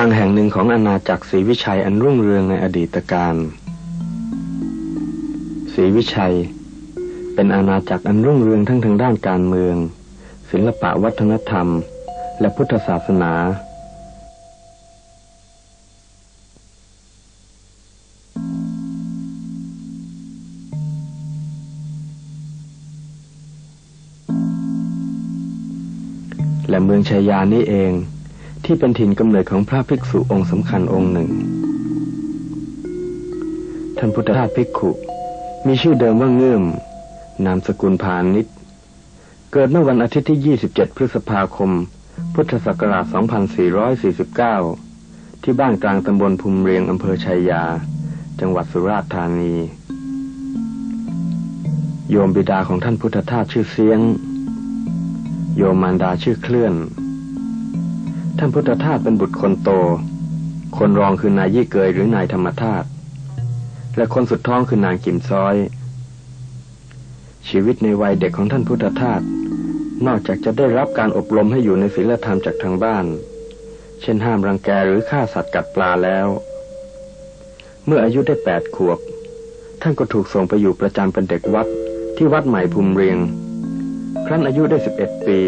างแห่งหนึ่งของอาณาจักรศรีวิชัยอันรุ่งเรืองในอดีตการศรีวิชัย เป็นอาณาจักรอันรุ่งเรืองทั้งทางด้านการเมือง ศิลปะวัฒนธรรม และพุทธศาสนา และเมืองชัยานี่เอง ที่เป็นถิ่นกำเนิดของพระภิกษุองค์สำคัญองค์หนึ่ง ท่านพุทธทาสภิกขุ มีชื่อเดิมว่าเงื่อม นามสกุลพาณิชย์เกิดเมื่อวันอาทิตย์ที่ 27 พฤษภาคม พุทธศักราช 2449 ที่บ้านกลางตำบลภูมิเรียงอำเภอชัยยา จังหวัดสุราษฎร์ธานี โยมบิดาของท่านพุทธทาสชื่อเสียง โยมมารดาชื่อเคลื่อน ท่านพุทธทาสเป็นบุตรคนโต คนรองคือนายยี่เกยหรือนายธรรมทาสและคนสุดท้องคือนางกิมซ้อย ชีวิตในวัยเด็กของท่านพุทธทาสนอกจากจะได้รับการอบรมให้อยู่ในศีลธรรมจากทางบ้าน เช่นห้ามรังแกหรือฆ่าสัตว์กัดปลาแล้ว เมื่ออายุได้แปดขวบ ท่านก็ถูกส่งไปอยู่ประจำเป็นเด็กวัดที่วัดใหม่ภูมิเรียง ครั้นอายุได้สิบเอ็ดปี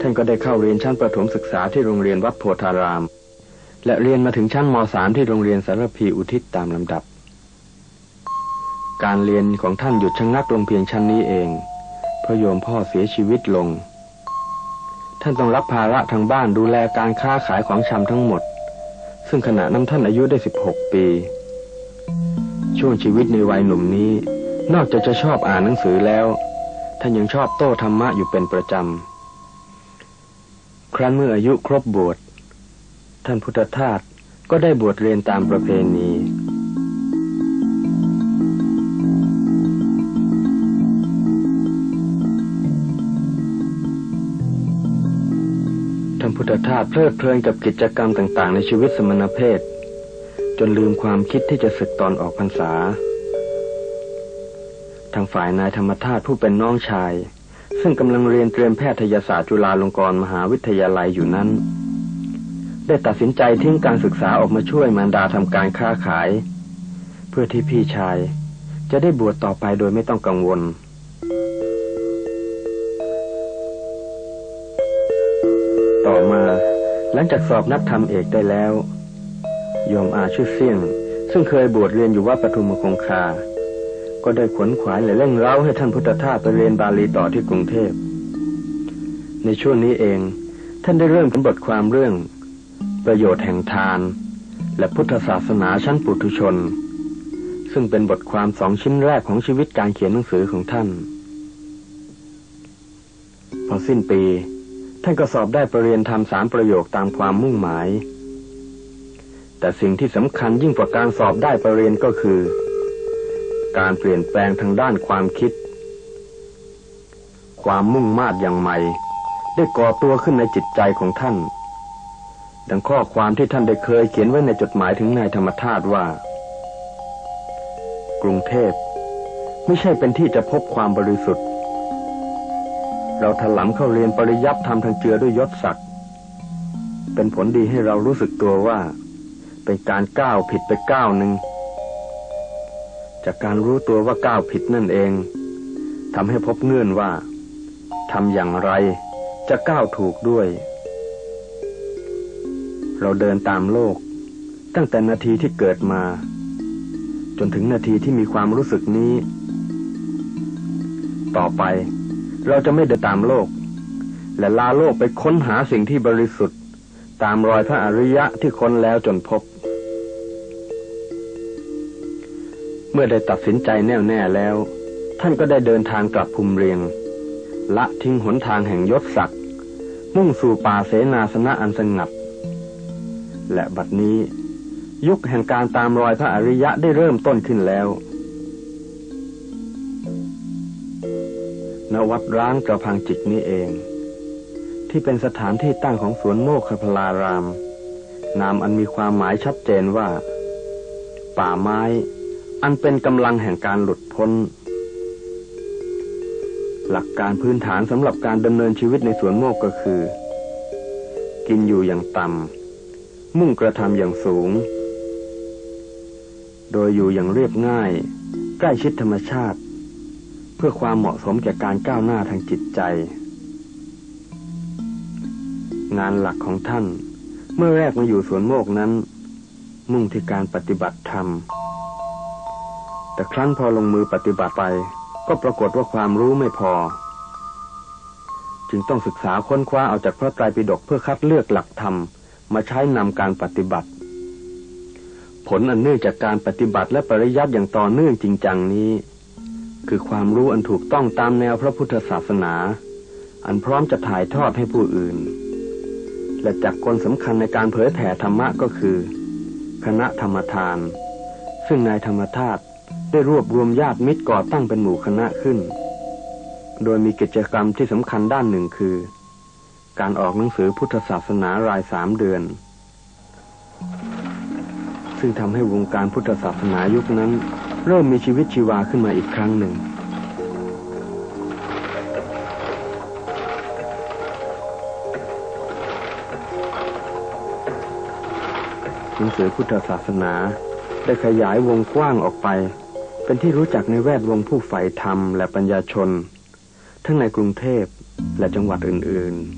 ท่านก็ได้เข้าเรียนชั้นประถมศึกษาที่โรงเรียนวัดโพธาราม และเรียนมาถึงชั้นมสามที่โรงเรียนสารพีอุทิศตามลำดับ การเรียนของท่านหยุดชะงงักลงเพียงชั้นนี้เองเพราะโยมพ่อเสียชีวิตลง ท่านต้องรับภาระทางบ้านดูแลการค้าขายของชำทั้งหมด ซึ่งขณะนั้นท่านอายุได้สิบหกปี ช่วงชีวิตในวัยหนุ่มนี้ นอกจากจะชอบอ่านหนังสือแล้ว ท่านยังชอบโต้ธรรมะอยู่เป็นประจำ รั้นเมื่ออายุครบบวชท่านพุทธทาสก็ได้บวชเรียนตามประเพณีท่านพุทธทาสเพลิดเพลินกับกิจกรรมต่างๆ ในชีวิตสมณเพศ จนลืมความคิดที่จะศึกตอนออกพรรษา ทางฝ่ายนายธรรมทาสผู้เป็นน้องชาย ซึ่งกำลังเรียนเตรียมแพทยศาสตร์จุฬาลงกรณ์มหาวิทยาลัยอยู่นั้น ได้ตัดสินใจทิ้งการศึกษาออกมาช่วยมารดาทำการค้าขาย เพื่อที่พี่ชายจะได้บวชต่อไปโดยไม่ต้องกังวลต่อมาหลังจากสอบนักธรรมเอกได้แล้ว โยมอาชื่อเสี่ยง ซึ่งเคยบวชเรียนอยู่วัดปทุมคงคา ก็ได้ขวนขวายและเร่งเร้าให้ท่านพุทธทาสไปเรียนบาลีต่อที่กรุงเทพ ในช่วงนี้เองท่านได้เริ่มเขียนบทความเรื่อง ประโยชน์แห่งทาน และพุทธศาสนาชั้นปุถุชน ซึ่งเป็นบทความสองชิ้นแรกของชีวิตการเขียนหนังสือของท่าน พอสิ้นปี ท่านก็สอบได้ประเรียนทำสามประโยคตามความมุ่งหมาย แต่สิ่งที่สำคัญยิ่งกว่าการสอบได้ประเรียนก็คือ การเปลี่ยนแปลงทางด้านความคิด ความมุ่งมาดอย่างใหม่ ได้ก่อตัวขึ้นในจิตใจของท่าน ดังข้อความที่ท่านได้เคยเขียนไว้ในจดหมายถึงนายธรรมธาตุว่า กรุงเทพ ไม่ใช่เป็นที่จะพบความบริสุทธิ์ เราถลำเข้าเรียนปริยัติทำทางเจือด้วยยศศักดิ์เป็นผลดีให้เรารู้สึกตัวว่า เป็นการก้าวผิดไปก้าวหนึ่ง จากการรู้ตัวว่าก้าวผิดนั่นเองทำให้พบเงื่อนว่าทำอย่างไรจะก้าวถูกด้วย เราเดินตามโลก ตั้งแต่นาทีที่เกิดมา จนถึงนาทีที่มีความรู้สึกนี้ ต่อไปเราจะไม่เดินตามโลก และลาโลกไปค้นหาสิ่งที่บริสุทธิ์ ตามรอยพระอริยะที่ค้นแล้วจนพบ เมื่อได้ตัดสินใจแน่วแน่แล้ว ท่านก็ได้เดินทางกลับภูมิเรียง ละทิ้งหนทางแห่งยศศักดิ์มุ่งสู่ป่าเสนาสนะอันสงัด และบัดนี้ ยุคแห่งการตามรอยพระอริยะได้เริ่มต้นขึ้นแล้ว ณวัดร้างกระพังจิตนี้เอง ที่เป็นสถานที่ตั้งของสวนโมกขพลาราม นามอันมีความหมายชัดเจนว่า ป่าไม้ อันเป็นกำลังแห่งการหลุดพ้น หลักการพื้นฐานสำหรับการดำเนินชีวิตในสวนโมกก็คือ กินอยู่อย่างต่ำมุ่งกระทำอย่างสูง โดยอยู่อย่างเรียบง่าย ใกล้ชิดธรรมชาติ เพื่อความเหมาะสมแก่การก้าวหน้าทางจิตใจ งานหลักของท่าน เมื่อแรกมาอยู่สวนโมกนั้น มุ่งที่การปฏิบัติธรรม แต่ครั้นพอลงมือปฏิบัติไป ก็ปรากฏว่าความรู้ไม่พอ จึงต้องศึกษาค้นคว้าเอาจากพระไตรปิฎกเพื่อคัดเลือกหลักธรรม มาใช้นำการปฏิบัติ ผลอันเนื่องจากการปฏิบัติและปริยัติอย่างต่อเนื่องจริงจังนี้ คือความรู้อันถูกต้องตามแนวพระพุทธศาสนา อันพร้อมจะถ่ายทอดให้ผู้อื่น และจากคนสำคัญในการเผยแผ่ธรรมะก็คือ คณะธรรมทาน ซึ่งนายธรรมธาตุ ได้รวบรวมญาติมิตรก่อตั้งเป็นหมู่คณะขึ้น โดยมีกิจกรรมที่สำคัญด้านหนึ่งคือ การออกหนังสือพุทธศาสนารายสามเดือน ซึ่งทำให้วงการพุทธศาสนายุคนั้น เริ่มมีชีวิตชีวาขึ้นมาอีกครั้งหนึ่งหนังสือพุทธศาสนาได้ขยายวงกว้างออกไป เป็นที่รู้จักในแวดวงผู้ใฝ่ธรรมและปัญญาชน ทั้งในกรุงเทพและจังหวัดอื่น ๆ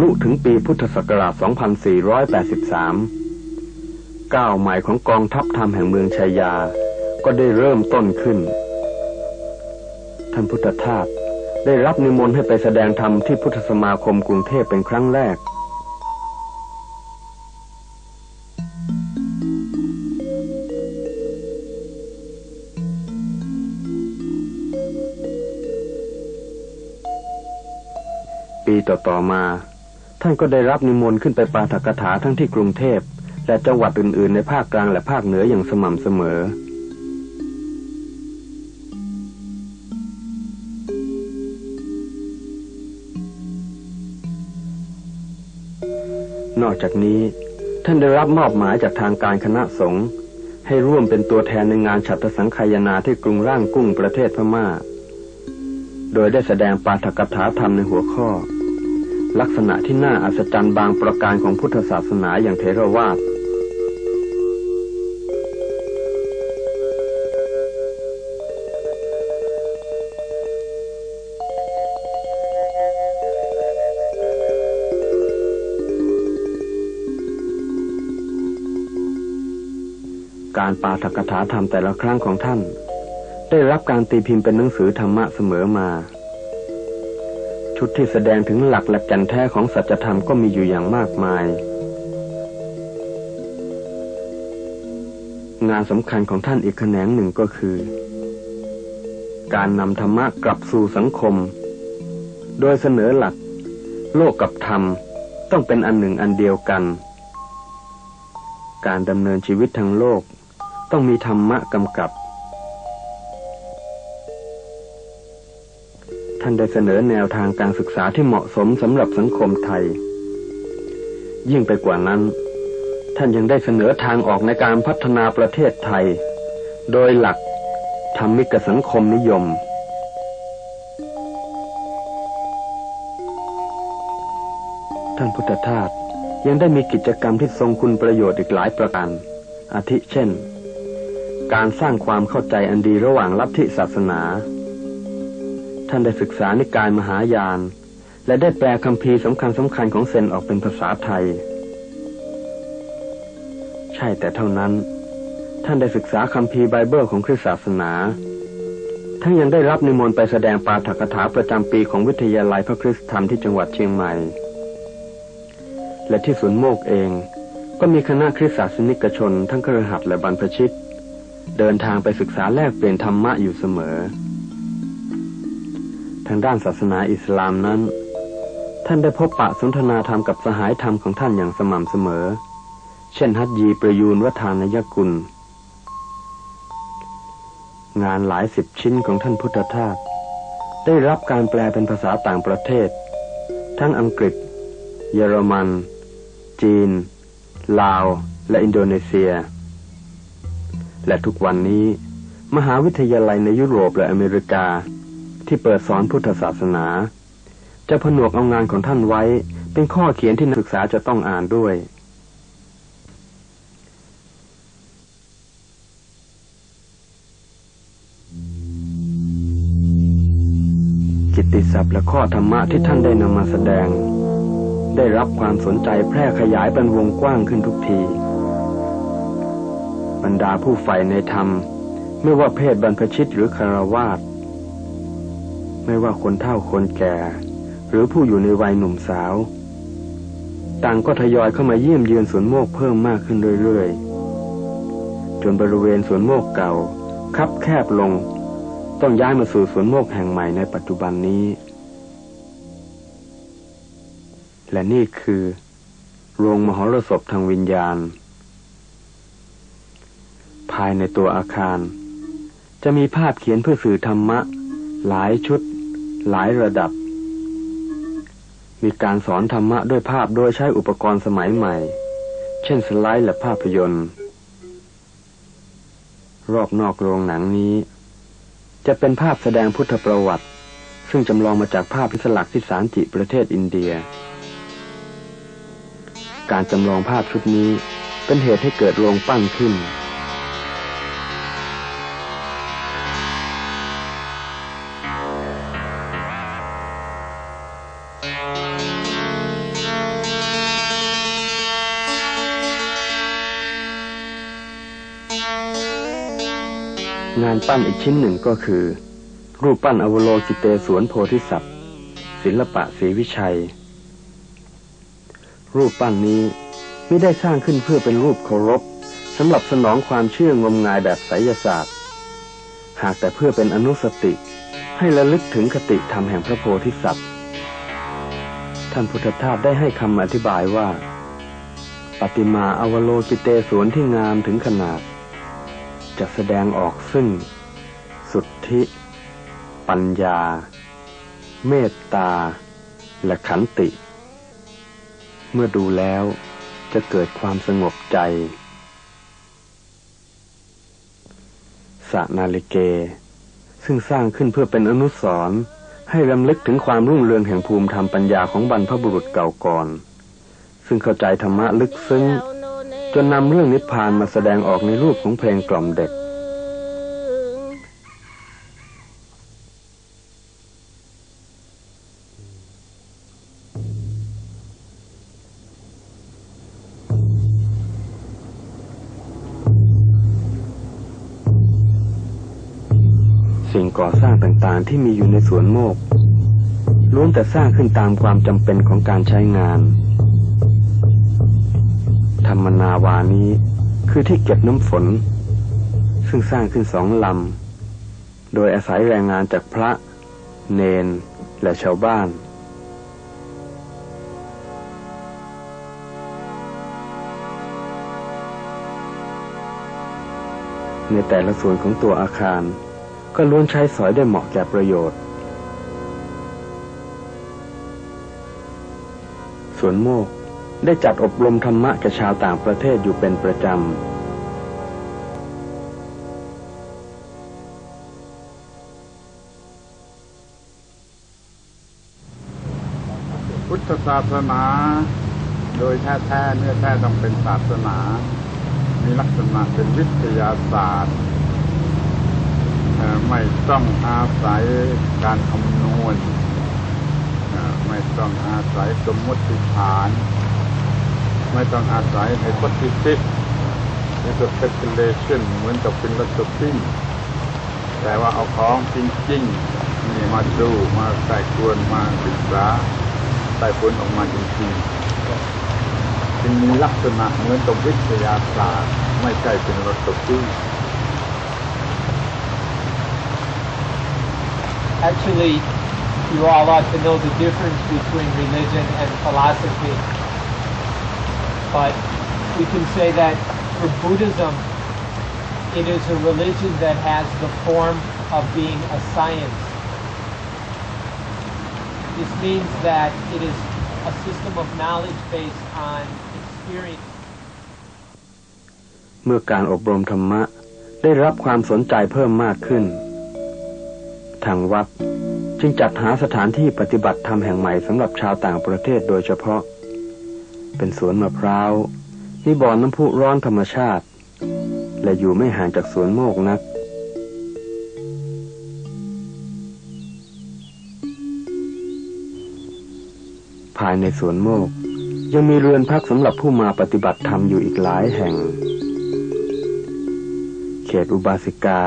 ลุถึงปีพุทธศักราช 2483 ก้าวใหม่ของกองทัพธรรมแห่งเมืองชายา ก็ได้เริ่มต้นขึ้น ท่านพุทธทาส ได้รับนิมนต์ให้ไปแสดงธรรมที่พุทธสมาคมกรุงเทพเป็นครั้งแรก ปีต่อๆมา ท่านก็ได้รับนิมนต์ขึ้นไปปาฐกถาทั้งที่กรุงเทพและจังหวัดอื่นๆในภาคกลางและภาคเหนืออย่างสม่ำเสมอ นอกจากนี้ ท่านได้รับมอบหมายจากทางการคณะสงฆ์ให้ร่วมเป็นตัวแทนในงานฉัตรสังขายนาที่กรุงร่างกุ้งประเทศพมา่า โดยได้แสดงปาฐกถาธรรมในหัวข้อ ลักษณะที่น่าอัศจรรย์บางประการของพุทธศาสนาอย่างเทรวาส การปาฐกถาธรรมแต่ละครั้งของท่าน ได้รับการตีพิมพ์เป็นหนังสือธรรมะเสมอมา ชุดที่แสดงถึงหลักและแก่นแท้ของสัจธรรมก็มีอยู่อย่างมากมาย งานสำคัญของท่านอีกแขนงหนึ่งก็คือ การนำธรรมะกลับสู่สังคม โดยเสนอหลัก โลกกับธรรมต้องเป็นอันหนึ่งอันเดียวกันการดำเนินชีวิตทางโลก ต้องมีธรรมะกำกับ ท่านได้เสนอแนวทางการศึกษาที่เหมาะสมสำหรับสังคมไทย ยิ่งไปกว่านั้น ท่านยังได้เสนอทางออกในการพัฒนาประเทศไทย โดยหลักธรรมิกสังคมนิยม ท่านพุทธทาสยังได้มีกิจกรรมที่ทรงคุณประโยชน์อีกหลายประการอาทิเช่น การสร้างความเข้าใจอันดีระหว่างลัทธิศาสนา ท่านได้ศึกษานิกายมหายาน และได้แปลคำพีสำคัญสำคัญของเซนออกเป็นภาษาไทย ใช่แต่เท่านั้น ท่านได้ศึกษาคำพีไบเบิลของคริสตศาสนาทั้งยังได้รับนิมนต์ไปแสดงปาฐกถาประจำปีของวิทยาลัยพระคริสตธรรมที่จังหวัดเชียงใหม่ และที่สวนโมกเอง ก็มีคณะคริสตศาสนิกชน ทั้งเครือขัดและบรรพชิต เดินทางไปศึกษาแลกเปลี่ยนธรรมะอยู่เสมอ ทางด้านศาสนาอิสลามนั้น ท่านได้พบปะสนทนาธรรมกับสหายธรรมของท่านอย่างสม่ำเสมอ เช่นฮัตยีประยูนวัฒานยกุล งานหลายสิบชิ้นของท่านพุทธทาสได้รับการแปลเป็นภาษาต่างประเทศ ทั้งอังกฤษ เยอรมัน จีน ลาว และอินโดนีเซีย และทุกวันนี้ มหาวิทยาลัยในยุโรปและอเมริกา ที่เปิดสอนพุทธศาสนา จะผนวกเอางานของท่านไว้ เป็นข้อเขียนที่นักศึกษาจะต้องอ่านด้วยกิตติศัพท์และข้อธรรมะที่ท่านได้นำมาแสดง ได้รับความสนใจแพร่ขยายเป็นวงกว้างขึ้นทุกที รรดาผู้ใฝ่ในธรรม ไม่ว่าเพศบรรพชิตหรือคารวาสไม่ว่าคนเฒ่าคนแก่ หรือผู้อยู่ในวัยหนุ่มสาว ต่างก็ทยอยเข้ามาเยี่ยมเยือนสวนโมกเพิ่มมากขึ้นเรื่อยๆ จนบริเวณสวนโมกเก่า คับแคบลง ต้องย้ายมาสู่สวนโมกแห่งใหม่ในปัจจุบันนี้ และนี่คือ โรงมหรสพทางวิญญาณายในตัวอาคาร จะมีภาพเขียนเพื่อสื่อธรรมะ หลายชุด หลายระดับ มีการสอนธรรมะด้วยภาพโดยใช้อุปกรณ์สมัยใหม่ เช่นสไลด์และภาพยนตร์ รอบนอกโรงหนังนี้ จะเป็นภาพแสดงพุทธประวัติ ซึ่งจำลองมาจากภาพพิสลักที่สารจิประเทศอินเดีย การจำลองภาพชุดนี้เป็นเหตุให้เกิดโรงปั้นขึ้น งานปั้นอีกชิ้นหนึ่งก็คือ รูปปั้นอวโลกิเตสวนโพธิสัตว์ศิลปะศรีวิชัย รูปปั้นนี้ไม่ได้สร้างขึ้นเพื่อเป็นรูปเคารพสำหรับสนองความเชื่องมงายแบบไสยศาสตร์ หากแต่เพื่อเป็นอนุสติให้ระลึกถึงคติธรรมแห่งพระโพธิสัตว์ ท่านพุทธทาสได้ให้คำอธิบายว่า ปฏิมาอวโลกิเตสวนที่งามถึงขนาด จะแสดงออกซึ่ง สุทธิ ปัญญา เมตตา และขันติ เมื่อดูแล้วจะเกิดความสงบใจสะนาลิเก ซึ่งสร้างขึ้นเพื่อเป็นอนุสรณ์ให้รำลึกถึงความรุ่งเรืองแห่งภูมิธรรมปัญญาของบรรพบุรุษเก่าก่อน ซึ่งเข้าใจธรรมะลึกซึ้ง นนำเรื่องนิพพานมาแสดงออกในรูปของเพลงกล่อมเด็ก สิ่งก่อสร้างต่างๆที่มีอยู่ในสวนโมกล้วนแต่สร้างขึ้นตามความจำเป็นของการใช้งาน ธรรมนาวานี้ คือที่เก็บน้ำฝน ซึ่งสร้างขึ้นสองลำ โดยอาศัยแรงงานจากพระ เนน และชาวบ้านในแต่ละส่วนของตัวอาคาร ก็ล้วนใช้สอยได้เหมาะแก่ประโยชน์ สวนโมก ได้จัดอบรมธรรมะแก่ชาวต่างประเทศอยู่เป็นประจำพุทธศาสนา โดยแท้ๆเนื้อแท้ต้องเป็นศาสนา มีลักษณะเป็นวิทยาศาสตร์ ไม่ต้องอาศัยการคำนวณไม่ต้องอาศัยสมมติฐาน ไม่ต้องอาศัย hypothesis ไม่ต้อง speculation เหมือนกับ philosophy แต่ว่าเอาของจริงๆนี่มาดูมาใส่ควรมาศึกษาได้ผลออกมาจริงๆจึงมีลักษณะเหมือนกับวิทยาศาสตร์ ไม่ใช่เป็นรถตู้ Actually, you all ought to know the difference between religion and philosophy. But we can say that for Buddhism, it is a religion that has the form of being a science. This means that it is a system of knowledge based on experience. เมื่อการอบรมธรรมะได้รับความสนใจเพิ่มมากขึ้น ทางวัดจึงจัดหาสถานที่ปฏิบัติธรรมแห่งใหม่สำหรับชาวต่างประเทศโดยเฉพาะ เป็นสวนมะพร้าว มีบ่อน้ำพุร้อนธรรมชาติ และอยู่ไม่ห่างจากสวนโมกนัก ภายในสวนโมก ยังมีเรือนพักสำหรับผู้มาปฏิบัติธรรมอยู่อีกหลายแห่ง เขตอุบาสิกา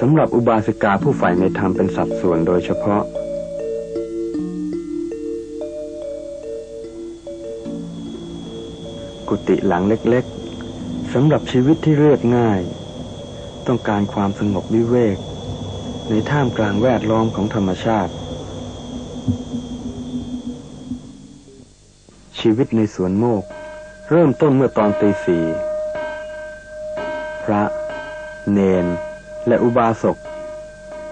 สำหรับอุบาสิกาผู้ฝ่ายในธรรมเป็นสัดส่วนโดยเฉพาะ กุฏิหลังเล็กๆสำหรับชีวิตที่เรียบง่าย ต้องการความสงบวิเวก ในท่ามกลางแวดล้อมของธรรมชาติ ชีวิตในสวนโมก เริ่มต้นเมื่อตอนตีสี่พระ เนน และอุบาสก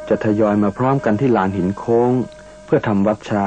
จะทยอยมาพร้อมกันที่ลานหินโค้ง เพื่อทำวัดเช้า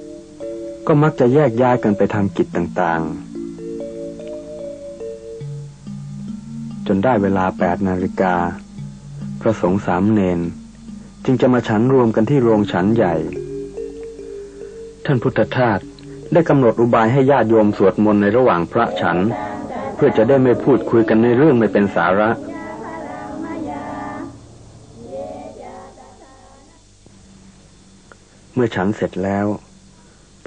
ก็มักจะแยกย้ายกันไปทำกิจต่างๆ จนได้เวลาแปดนาฬิกา พระสงฆ์สามเณรจึงจะมาฉันรวมกันที่โรงฉันใหญ่ ท่านพุทธทาสได้กำหนดอุบายให้ญาติโยมสวดมนต์ในระหว่างพระฉัน เพื่อจะได้ไม่พูดคุยกันในเรื่องไม่เป็นสาระเมื่อฉันเสร็จแล้ว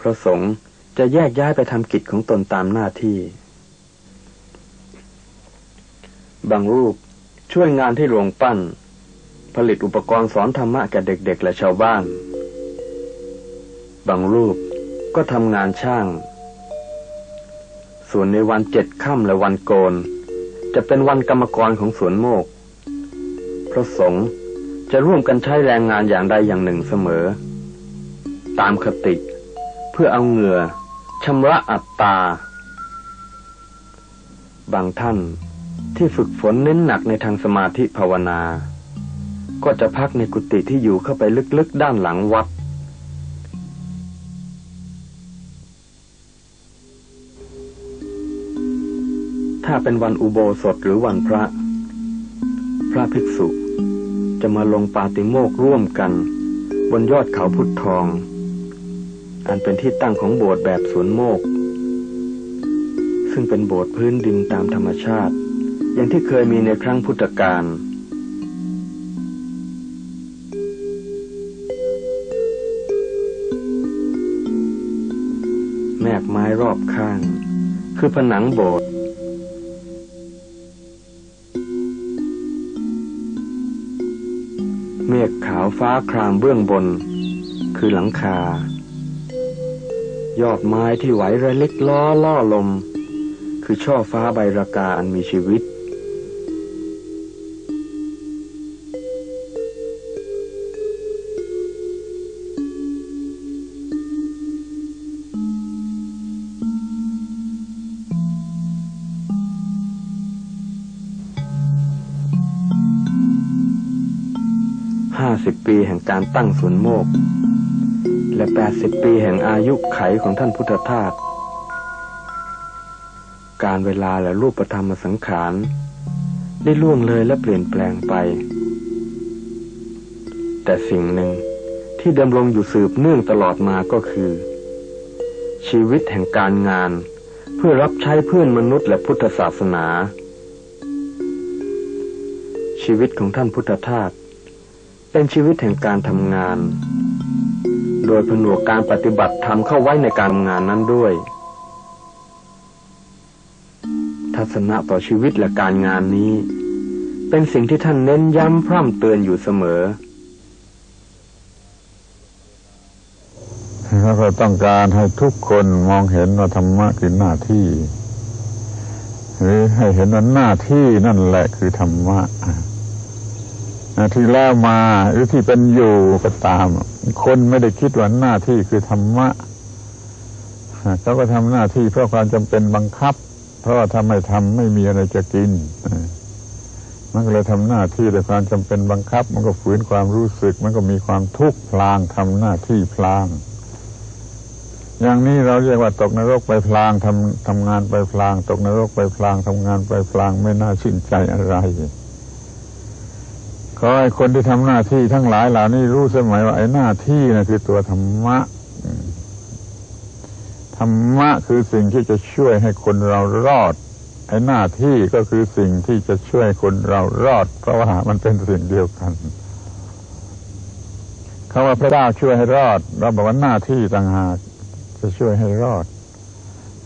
ระสงฆ์จะแยกย้ายไปทำกิจของตนตามหน้าที่ บางรูปช่วยงานที่โรงปั้น ผลิตอุปกรณ์สอนธรรมะแก่เด็กๆ และชาวบ้าน บางรูปก็ทำงานช่าง ส่วนในวันเจ็ดค่ำและวันโกน จะเป็นวันกรรมกรของสวนโมก พระสงฆ์จะร่วมกันใช้แรงงานอย่างใดอย่างหนึ่งเสมอ ตามคติ เพื่อเอาเหงื่อชำระอัตตา บางท่านที่ฝึกฝนเน้นหนักในทางสมาธิภาวนา ก็จะพักในกุฏิที่อยู่เข้าไปลึกๆด้านหลังวัด ถ้าเป็นวันอุโบสถหรือวันพระ พระภิกษุจะมาลงปาติโมกร่วมกัน บนยอดเขาพุทธทอง อันเป็นที่ตั้งของโบสถ์แบบสวนโมก ซึ่งเป็นโบสถ์พื้นดินตามธรรมชาติ อย่างที่เคยมีในครั้งพุทธกาลแมกไม้รอบข้าง คือผนังโบสถ์เมฆขาวฟ้าครามเบื้องบน คือหลังคา ยอดไม้ที่ไหวระลิกล้อล่อลม คือช่อฟ้าใบรากาอันมีชีวิต ห้าสิบปีแห่งการตั้งสวนโมก และแปดสิบปีแห่งอายุไขของท่านพุทธทาส การเวลาและรูปธรรมสังขาร ได้ล่วงเลยและเปลี่ยนแปลงไป แต่สิ่งหนึ่งที่ดำรงอยู่สืบเนื่องตลอดมาก็คือ ชีวิตแห่งการงานเพื่อรับใช้เพื่อนมนุษย์และพุทธศาสนา ชีวิตของท่านพุทธทาสเป็นชีวิตแห่งการทำงาน โดยผนวกการปฏิบัติธรรมเข้าไว้ในการทำงานนั้นด้วย ทัศนะต่อชีวิตและการงานนี้ เป็นสิ่งที่ท่านเน้นย้ำพร่ำเตือนอยู่เสมอแล้วก็ต้องการให้ทุกคนมองเห็นว่าธรรมะคือหน้าที่ หรือให้เห็นว่าหน้าที่นั่นแหละคือธรรมะ ที่แล้วมาหรือที่เป็นอยู่ก็ตาม คนไม่ได้คิดว่าหน้าที่คือธรรมะเขาก็ทำหน้าที่เพราะความจำเป็นบังคับ เพราะว่าถ้าไม่ทำไม่มีอะไรจะกินมันก็เลยทำหน้าที่ด้วยความจำเป็นบังคับ มันก็ฝืนความรู้สึก มันก็มีความทุกข์พลางทำหน้าที่พลาง อย่างนี้เราเรียกว่าตกนรกไปพลางทำทำงานไปพลาง ตกนรกไปพลางทำงานไปพลางไม่น่าชื่นใจอะไร อให้คนที่ทำหน้าที่ทั้งหลายเหล่านี้รู้สมัยว่าไอ้หน้าที่นะคือตัวธรรมะธรรมะคือสิ่งที่จะช่วยให้คนเรารอด ไอ้หน้าที่ก็คือสิ่งที่จะช่วยคนเรารอด เพราะว่ามันเป็นสิ่งเดียวกันคำว่าพระเจ้าช่วยให้รอด เราบอกว่าหน้าที่ต่างหากจะช่วยให้รอด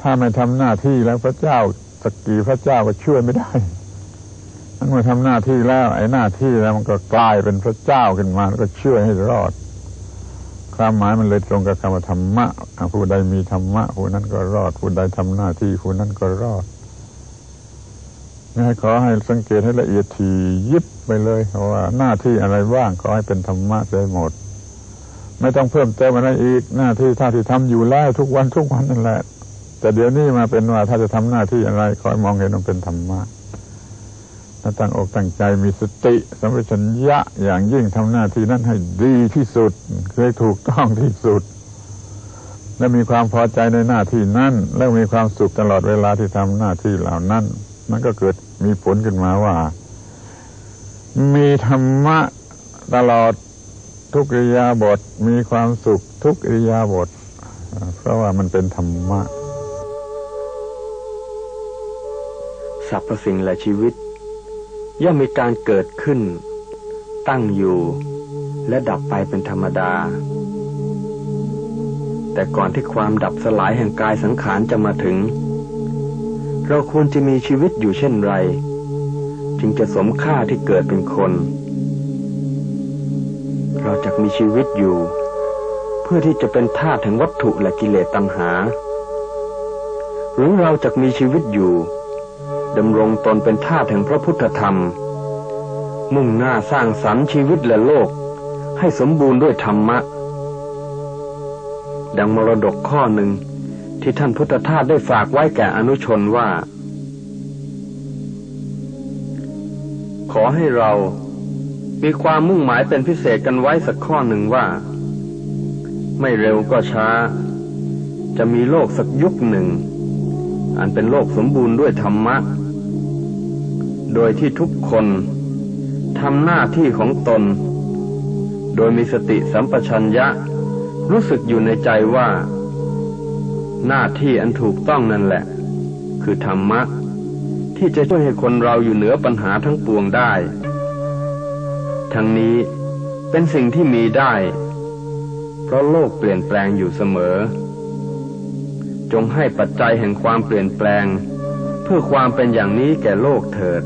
ถ้าไม่ทำหน้าที่แล้วพระเจ้าสกีพระเจ้าก็ช่วยไม่ได้ ทั้งเมื่อทำหน้าที่แล้ว ไอ้หน้าที่แล้วมันก็กลายเป็นพระเจ้าขึ้นมาแล้วก็ช่วยให้รอดความหมายมันเลยตรงกับคำว่าธรรมะผู้ใดมีธรรมะผู้นั้นก็รอด ผู้ใดทำหน้าที่ผู้นั้นก็รอดให้ขอให้สังเกตให้ละเอียดทียิบไปเลยว่าหน้าที่อะไรบ้างขอให้เป็นธรรมะได้หมด ไม่ต้องเพิ่มเติมอะไรอีกหน้าที่ท่าที่ทำอยู่แล้วทุกวันทุกวันนั่นแหละ แต่เดี๋ยวนี้มาเป็นว่าถ้าจะทำหน้าที่อะไรขอให้มองเห็นมันเป็นธรรมะ ถ้าตั้งอกตั้งใจมีสติสัมปชัญญะอย่างยิ่งทำหน้าที่นั้นให้ดีที่สุดเคยถูกต้องที่สุด และมีความพอใจในหน้าที่นั้น และมีความสุขตลอดเวลาที่ทำหน้าที่เหล่านั้น มันก็เกิดมีผลขึ้นมาว่า มีธรรมะตลอดทุกอิริยาบถมีความสุขทุกอิริยาบถเพราะว่ามันเป็นธรรมะสรรพสิ่งและชีวิต ย่อมมีการเกิดขึ้น ตั้งอยู่ และดับไปเป็นธรรมดา แต่ก่อนที่ความดับสลายแห่งกายสังขารจะมาถึง เราควรจะมีชีวิตอยู่เช่นไร จึงจะสมค่าที่เกิดเป็นคน เราจะมีชีวิตอยู่ เพื่อที่จะเป็นทาสแห่งวัตถุและกิเลสตัณหา หรือเราจะมีชีวิตอยู่ ดำรงตนเป็นทาสแห่งพระพุทธธรรม มุ่งหน้าสร้างสรรค์ชีวิตและโลก ให้สมบูรณ์ด้วยธรรมะ ดังมรดกข้อหนึ่งที่ท่านพุทธทาสได้ฝากไว้แก่อนุชนว่า ขอให้เรามีความมุ่งหมายเป็นพิเศษกันไว้สักข้อหนึ่งว่า ไม่เร็วก็ช้า จะมีโลกสักยุคหนึ่ง อันเป็นโลกสมบูรณ์ด้วยธรรมะ โดยที่ทุกคนทำหน้าที่ของตน โดยมีสติสัมปชัญญะ รู้สึกอยู่ในใจว่า หน้าที่อันถูกต้องนั่นแหละ คือธรรมะ ที่จะช่วยให้คนเราอยู่เหนือปัญหาทั้งปวงได้ ทั้งนี้เป็นสิ่งที่มีได้ เพราะโลกเปลี่ยนแปลงอยู่เสมอ จงให้ปัจจัยแห่งความเปลี่ยนแปลง เพื่อความเป็นอย่างนี้แก่โลกเถิด